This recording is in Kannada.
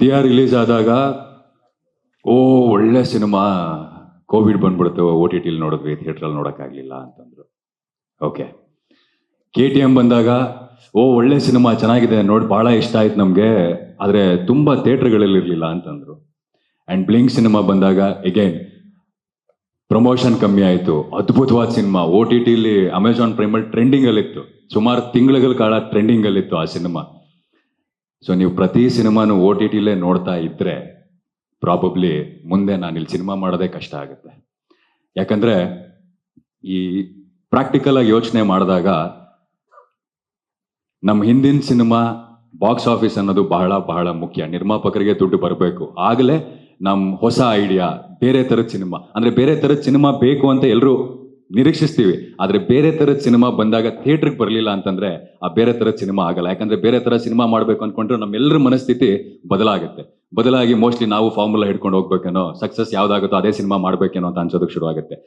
ದಿಯಾ ರಿಲೀಸ್ ಆದಾಗ, ಓ, ಒಳ್ಳೆ ಸಿನಿಮಾ. ಕೋವಿಡ್ ಬಂದ್ಬಿಡುತ್ತೆ ಓ ಟಿ ಟಿಲಿ ನೋಡಿದ್ವಿ ಥಿಯೇಟ್ರಲ್ಲಿ ನೋಡೋಕ್ಕಾಗಲಿಲ್ಲ ಅಂತಂದ್ರು. ಓಕೆ. ಕೆ ಟಿ ಎಂ ಬಂದಾಗ, ಓ, ಒಳ್ಳೆ ಸಿನಿಮಾ, ಚೆನ್ನಾಗಿದೆ, ನೋಡಿ, ಭಾಳ ಇಷ್ಟ ಆಯ್ತು ನಮಗೆ, ಆದರೆ ತುಂಬ ಥಿಯೇಟ್ರ್ಗಳಲ್ಲಿರಲಿಲ್ಲ ಅಂತಂದ್ರು. ಆ್ಯಂಡ್ ಬ್ಲಿಂಕ್ ಸಿನಿಮಾ ಬಂದಾಗ ಎಗೈನ್ ಪ್ರಮೋಷನ್ ಕಮ್ಮಿ ಆಯಿತು, ಅದ್ಭುತವಾದ ಸಿನಿಮಾ, ಓ ಟಿ ಟಿಲಿ ಅಮೆಝಾನ್ ಪ್ರೈಮಲ್ ಟ್ರೆಂಡಿಂಗಲ್ಲಿತ್ತು ಸುಮಾರು ತಿಂಗಳುಗಳ ಕಾಲ ಟ್ರೆಂಡಿಂಗಲ್ಲಿತ್ತು ಆ ಸಿನಿಮಾ. ಸೊ ನೀವು ಪ್ರತಿ ಸಿನಿಮಾನು ಓ ಟಿ ಟಿಲೇ ನೋಡ್ತಾ ಇದ್ರೆ ಪ್ರಾಬಬ್ಲಿ ಮುಂದೆ ನಾನು ಇಲ್ಲಿ ಸಿನಿಮಾ ಮಾಡೋದೇ ಕಷ್ಟ ಆಗುತ್ತೆ. ಯಾಕಂದ್ರೆ, ಈ ಪ್ರಾಕ್ಟಿಕಲ್ ಆಗಿ ಯೋಚನೆ ಮಾಡಿದಾಗ ನಮ್ಮ ಹಿಂದಿನ ಸಿನಿಮಾ ಬಾಕ್ಸ್ ಆಫೀಸ್ ಅನ್ನೋದು ಬಹಳ ಬಹಳ ಮುಖ್ಯ. ನಿರ್ಮಾಪಕರಿಗೆ ದುಡ್ಡು ಬರಬೇಕು. ಆಗಲೇ ನಮ್ಮ ಹೊಸ ಐಡಿಯಾ ಬೇರೆ ಥರದ ಸಿನಿಮಾ. ಅಂದ್ರೆ ಬೇರೆ ಥರದ ಸಿನಿಮಾ ಬೇಕು ಅಂತ ಎಲ್ಲರೂ ನಿರೀಕ್ಷಿಸ್ತೀವಿ. ಆದ್ರೆ ಬೇರೆ ಥರದ ಸಿನಿಮಾ ಬಂದಾಗ ಥಿಯೇಟ್ರಿಗೆ ಬರಲಿಲ್ಲ ಅಂತಂದ್ರೆ ಆ ಬೇರೆ ಥರದ ಸಿನಿಮಾ ಆಗಲ್ಲ. ಯಾಕಂದ್ರೆ ಬೇರೆ ಥರ ಸಿನಿಮಾ ಮಾಡಬೇಕು ಅನ್ಕೊಂಡ್ರೆ ನಮ್ಮೆಲ್ಲರ ಮನಸ್ಥಿತಿ ಬದಲಾಗುತ್ತೆ. ಬದಲಾಗಿ ಮೋಸ್ಟ್ಲಿ ನಾವು ಫಾರ್ಮುಲಾ ಹಿಡ್ಕೊಂಡು ಹೋಗ್ಬೇಕೇನೋ, ಸಕ್ಸಸ್ ಯಾವ್ದಾಗುತ್ತೋ ಅದೇ ಸಿನಿಮಾ ಮಾಡ್ಬೇಕೇನೋ ಅಂತ ಅನ್ಸೋದಕ್ಕೆ ಶುರು ಆಗುತ್ತೆ